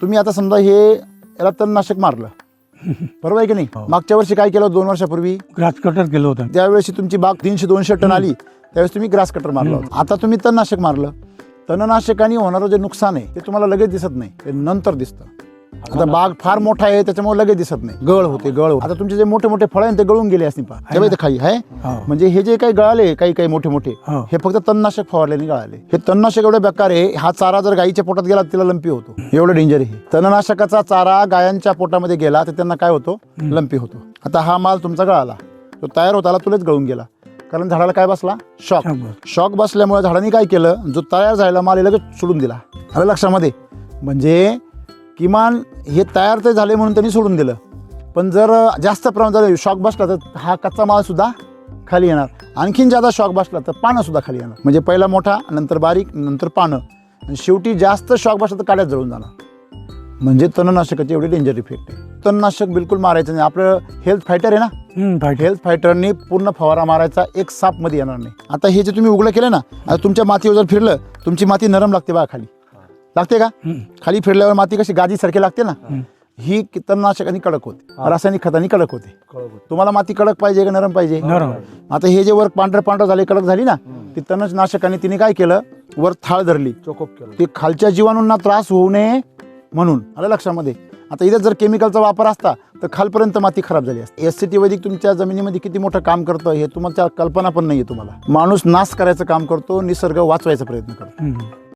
तुम्ही आता समजा हे याला तणनाशक मारलं. बरोबर आहे की नाही? हो. मागच्या वर्षी काय केलं दोन वर्षापूर्वी? ग्रास कटर केलं होतं. ज्यावेळेस तुमची बाग तीनशे दोनशे टन आली. त्यावेळेस तुम्ही ग्रास कटर मारला होता. आता तुम्ही तणनाशक मारलं. तणनाशकाने होणारं जे नुकसान आहे ते तुम्हाला लगेच दिसत नाही. ते नंतर दिसतं. आता बाग फार मोठा आहे त्याच्यामुळे लगेच दिसत नाही. गळ होते गळ होते. आता तुमचे जे मोठे मोठे फळ आहे ते गळून गेले असतील पहा. खाली आहे? हो. म्हणजे हे जे काही गळाले काही काही मोठे मोठे हो. हे फक्त तणनाशक फवारल्याने गळाले. हे तणनाशक एवढं बेकार आहे हा चारा जर गाईच्या पोटात गेला तिला लंपी होतो. एवढं डेंजर आहे. हे. तणनाशकाचा चारा गायांच्या पोटामध्ये गेला तर त्यांना काय होतो? लंपी होतो. आता हा माल तुमचा गळाला. तो तयार होता आला तुलाच गळून गेला. कारण झाडाला काय बसला? शॉक. शॉक बसला. शॉक बसल्यामुळे झाडाने काय केलं? जो तयार झालेला माल लगेच सोडून दिला. आलं लक्षामध्ये? म्हणजे किमान हे तयार तर झाले म्हणून त्यांनी सोडून दिलं. पण जर जास्त प्रमाणात जर शॉक बसला तर हा कच्चा माल सुद्धा खाली येणार. आणखीन ज्यादा शॉक बसला तर पानं सुद्धा खाली येणार. म्हणजे पहिला मोठा नंतर बारीक नंतर पानं. आणि शेवटी जास्त शॉक बसला तर काड्यात जळून जाणार. म्हणजे तणनाशकाचे एवढे डेंजर इफेक्ट आहे. तणनाशक बिलकुल मारायचं नाही. आपलं हेल्थ फायटर आहे ना? फायटर. हेल्थ फायटरने पूर्ण फवारा मारायचा एक सापमध्ये येणार नाही. आता हे जे तुम्ही उघडं केलं ना आता तुमच्या मातीवर जर फिरलं तुमची माती नरम लागते बघा खाली. लागते का. खाली फिरल्यावर माती कशी गादीसारखी लागते ना. ही तणनाशकांनी कडक होते. रासायनिक खतांनी कडक होते. तुम्हाला माती कडक पाहिजे का नरम पाहिजे? नरम. आता हे जे वर पांढरं पांढरं झाले कडक झाली ना ती तणनाशकाने तिने काय केलं? वर थाळ धरली. ते खालच्या जीवाणूंना त्रास होऊ नये म्हणून. आलं लक्षामध्ये? आता इथं जर केमिकलचा वापर असता तर खालपर्यंत माती खराब झाली असते. एस सी टी वैदिक तुमच्या जमिनीमध्ये किती मोठं काम करतं हे तुम्हाला कल्पना पण नाहीये तुम्हाला. माणूस नाश करायचं काम करतो निसर्ग वाचवायचा प्रयत्न करतो.